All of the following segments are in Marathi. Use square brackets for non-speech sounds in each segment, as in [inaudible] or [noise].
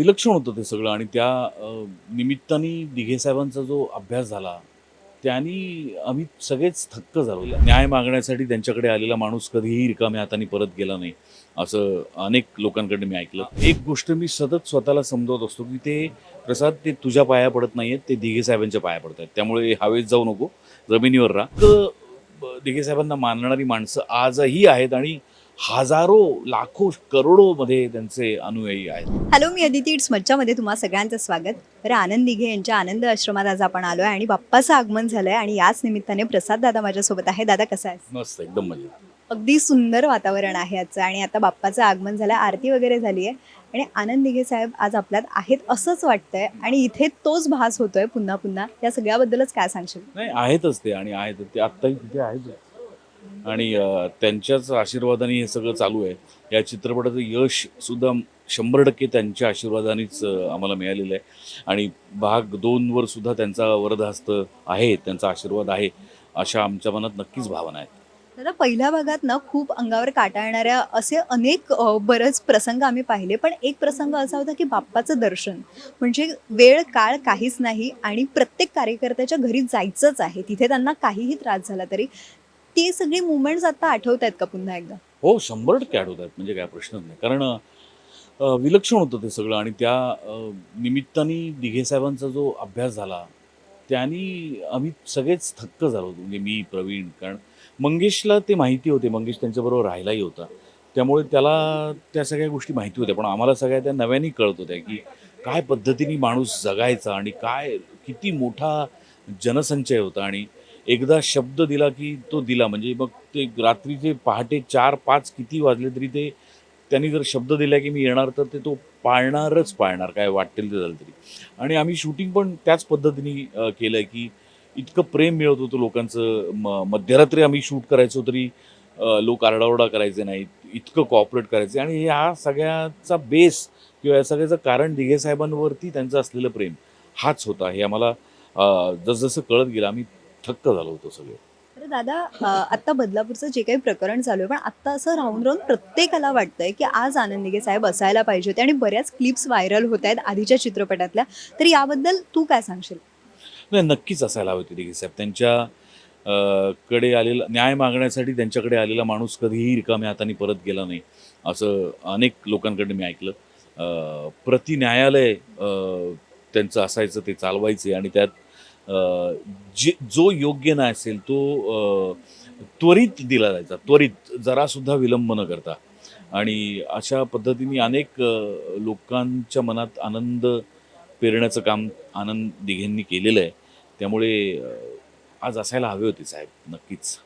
विलक्षण होतं ते सगळं. आणि त्या निमित्ताने दिघे साहेबांचा जो अभ्यास झाला त्यांनी आम्ही सगळेच थक्क झालो न्याय मागण्यासाठी त्यांच्याकडे आलेला माणूस कधीही रिकाम्या हाताने परत गेला नाही असं अनेक लोकांकडे मी ऐकलं. एक गोष्ट मी सतत स्वतःला समजवत असतो की ते प्रसाद ते तुझ्या पाया पडत नाही आहेत ते दिघे साहेबांच्या पाया पडत आहेत त्यामुळे हवेत जाऊ नको जमिनीवर राहा. तर, दिघे साहेबांना मानणारी माणसं आजही आहेत आणि हजारो लाखो करोडो मध्ये त्यांचे अनुयायी आहेत. हॅलो मी अदिती. इट्स मज्जामध्ये तुम्हा सगळ्यांचं स्वागत. तर आनंद दिघे यांच्या आनंद आश्रमात आज आपण आलो आहे आणि बाप्पाचं आगमन झालंय आणि याच निमित्ताने प्रसाद दादा माझ्यासोबत आहे. दादा कसा आहे मस्त एकदम मजेत. अगदी सुंदर वातावरण आहे आजचं आणि आता बाप्पाचं आगमन झालं आरती वगैरे झाली आहे. आणि आनंद दिघे साहेब आज आपल्यात आहेत असंच वाटतंय आणि इथे तोच भास होतोय पुन्हा पुन्हा. या सगळ्याबद्दलच काय सांगशील? नाही आहेतच ते आणि आहेत ते. आत्ताही तिथे आहेत आणि त्यांच्याच आशीर्वादाने हे सगळं चालू आहे. या चित्रपटाचं यश सुद्धा शंभर टक्के त्यांच्या आशीर्वादानेच आम्हाला मिळालेलं आहे. आणि भाग दोनवर सुद्धा त्यांचा वरदहस्त आहे त्यांचा आशीर्वाद आहे अशा आमच्या मनात नक्कीच भावना आहेत. दादा पहिल्या भागात ना खूप अंगावर काटाळणाऱ्या असे अनेक बरेच प्रसंग आम्ही पाहिले. पण एक प्रसंग असा होता की बाप्पाचं दर्शन. म्हणजे वेळ काळ काहीच नाही आणि प्रत्येक कार्यकर्त्याच्या घरी जायचंच आहे. तिथे त्यांना काहीही त्रास झाला तरी ते सगळे मुवमेंट्स आता आठवत आहेत का पुन्हा एकदा? हो शंभर टक्के आठवत आहेत म्हणजे काय प्रश्नच नाही. कारण विलक्षण होतं ते सगळं आणि त्या निमित्ताने दिघे साहेबांचा जो अभ्यास झाला त्यांनी आम्ही सगळेच थक्क झालो होतो. म्हणजे मी प्रवीण कारण मंगेशला ते माहिती होते मंगेश त्यांच्याबरोबर राहिलाही होता. त्यामुळे त्याला त्या सगळ्या गोष्टी माहिती होत्या पण आम्हाला सगळ्या त्या नव्याने कळत होत्या की काय पद्धतीने माणूस जगायचा आणि काय किती मोठा जनसंचय होता आणि एकदा शब्द दिला की तो दिला. म्हणजे मग ते रात्रीचे पहाटे चार पाच किती वाजले तरी ते त्यांनी जर शब्द दिला की मी येणार तर ते तो पाळणारच पाळणार काय वाटेल ते झालं तरी. आणि आम्ही शूटिंग पण त्याच पद्धतीने केलं आहे की इतकं प्रेम मिळत होतं लोकांचं. म मध्यरात्री आम्ही शूट करायचो तरी लोक आरडाओरडा करायचे नाहीत इतकं कॉपरेट करायचे. आणि ह्या सगळ्याचा बेस किंवा या सगळ्याचं कारण दिघे साहेबांवरती त्यांचं असलेलं प्रेम हाच होता. हे आम्हाला जसजसं कळत गेलं. आम्ही थक्क झालो होतो सगळे. तर दादा अ, आत्ता बदलापूरचं जे काही प्रकरण चालू आहे पण आत्ता असं राहून राहून प्रत्येकाला वाटतंय की आज आनंद दिघे साहेब असायला पाहिजे होते आणि बऱ्याच क्लिप्स व्हायरल होत आहेत आधीच्या चित्रपटातल्या. तर याबद्दल तू काय सांगशील? नाही नक्कीच असायला हवे होते साहेब. त्यांच्या कडे आलेला न्याय मागण्यासाठी त्यांच्याकडे आलेला माणूस कधीही रिकाम्या हाताने परत गेला नाही असं अनेक लोकांकडे मी ऐकलं. प्रति न्यायालय त्यांचं असायचं ते चालवायचे आणि त्यात जे जो योग्य नाही असेल तो त्वरित दिला जायचा. त्वरित जरासुद्धा विलंब न करता. आणि अशा पद्धतीने अनेक लोकांच्या मनात आनंद पेरण्याचं काम आनंद दिघेंनी केलेलं आहे. त्यामुळे आज असायला हवे होते साहेब नक्कीच.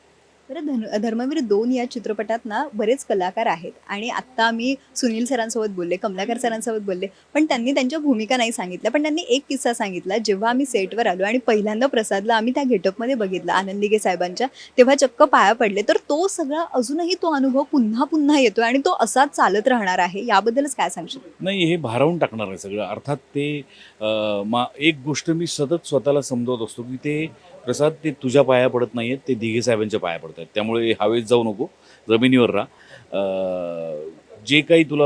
तर धन धर्मवीर दोन या चित्रपटात ना बरेच कलाकार आहेत. आणि आत्ता मी सुनील सरांसोबत बोलले कमलाकर सरांसोबत बोलले. पण त्यांनी त्यांच्या भूमिका नाही सांगितल्या. पण त्यांनी एक किस्सा सांगितला जेव्हा आम्ही सेटवर आलो आणि पहिल्यांदा प्रसादला आम्ही त्या गेटअपमध्ये बघितलं आनंदिगे साहेबांच्या तेव्हा चक्क पाया पडले. तर तो सगळा अजूनही तो अनुभव पुन्हा पुन्हा येतोय आणि तो असाच चालत राहणार आहे याबद्दलच काय सांगशील? नाही हे भारावून टाकणार आहे सगळं. अर्थात ते मा एक गोष्ट मी सतत स्वतःला समजवत असतो की ते प्रसाद ते तुझ्या पाया पडत नाही आहेत ते दिघे साहेबांच्या पाया पडत आहेत. त्यामुळे हवेत जाऊ नको जमिनीवर राहा. जे काही तुला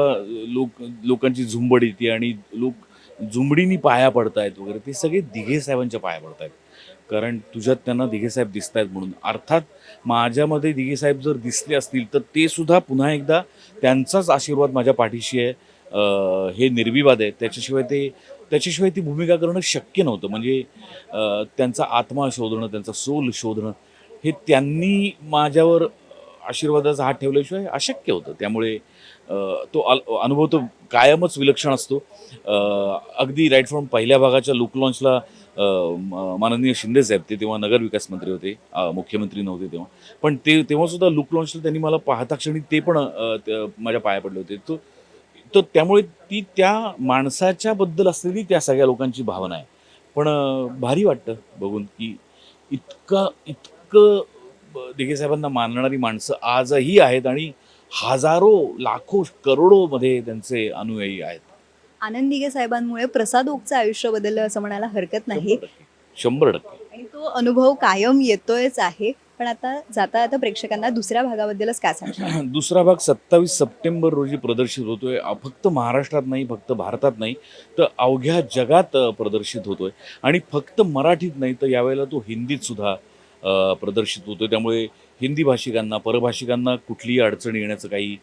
लोक लोकांची झुंबड येते आणि लोक झुंबडीनी पाया पडतायत वगैरे ते सगळे दिघे साहेबांच्या पाया पडत आहेत कारण तुझ्यात त्यांना दिघे साहेब दिसत आहेत म्हणून. अर्थात माझ्यामध्ये दिघे साहेब जर दिसले असतील तर ते सुद्धा पुन्हा एकदा त्यांचाच आशीर्वाद माझ्या पाठीशी आहे. हे निर्विवाद आहे. त्याच्याशिवाय ते त्याच्याशिवाय ती भूमिका करणं शक्य नव्हतं. म्हणजे त्यांचा आत्मा शोधणं त्यांचा सोल शोधणं हे त्यांनी माझ्यावर आशीर्वादाचा हात ठेवल्याशिवाय अशक्य होतं. त्यामुळे तो अल- अनुभव तो कायमच विलक्षण असतो. अगदी राईट फ्रॉम पहिल्या भागाच्या लुक लॉन्चला माननीय शिंदे साहेब ते तेव्हा नगरविकास मंत्री होते. मुख्यमंत्री नव्हते तेव्हा. पण ते तेव्हासुद्धा लुक लॉन्चला त्यांनी मला पाहता क्षणी ते पण माझ्या पाया पडले होते. तो तर त्यामुळे ती त्या माणसाच्या बद्दल असलेली त्या सगळ्या लोकांची भावना आहे. पण भारी वाटतं बघून की इतकं इतकं साहेबांना मानणारी माणसं आजही आहेत आणि हजारो लाखो करोडोमध्ये त्यांचे अनुयायी आहेत. आनंद दिघे साहेबांमुळे प्रसाद ओकचं आयुष्य बदललं असं म्हणायला हरकत नाही. शंभर टक्के. शंभर टक्के. आणि तो अनुभव कायम येतोयच आहे. पण आता जाता आता प्रेक्षकांना दुसऱ्या भागाबद्दलच काय सांगतो [clears throat] दुसरा भाग सत्तावीस सप्टेंबर रोजी प्रदर्शित होतोय. फक्त महाराष्ट्रात नाही फक्त भारतात नाही तर अवघ्या जगात प्रदर्शित होतोय. आणि फक्त मराठीत नाही तर यावेळेला तो हिंदीत सुद्धा प्रदर्शित होतोय. त्यामुळे हिंदी भाषिकांना परभाषिकांना कुठलीही अडचण येण्याचं काही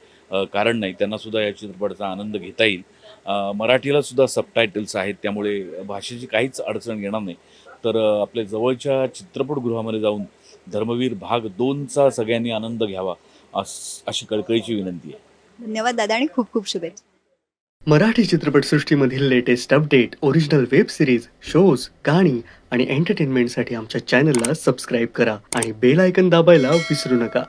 कारण नाही. त्यांना सुद्धा या चित्रपटाचा आनंद घेता येईल. मराठीला सुद्धा सबटायटल्स आहेत. त्यामुळे भाषेची काहीच अडचण येणार नाही. तर आपल्या जवळच्या चित्रपटगृहामध्ये जाऊन धर्मवीर भाग दोनचा सगळ्यांनी आनंद घ्यावा अस- अशी कळकळीची विनंती आहे. धन्यवाद दादा आणि खूप खूप शुभेच्छा. Marathi चित्रपटसृष्टीमधील latest update original web series shows गाणी आणि एंटरटेनमेंटसाठी आमच्या चॅनलला सबस्क्राईब करा आणि बेल आयकन दाबायला विसरू नका.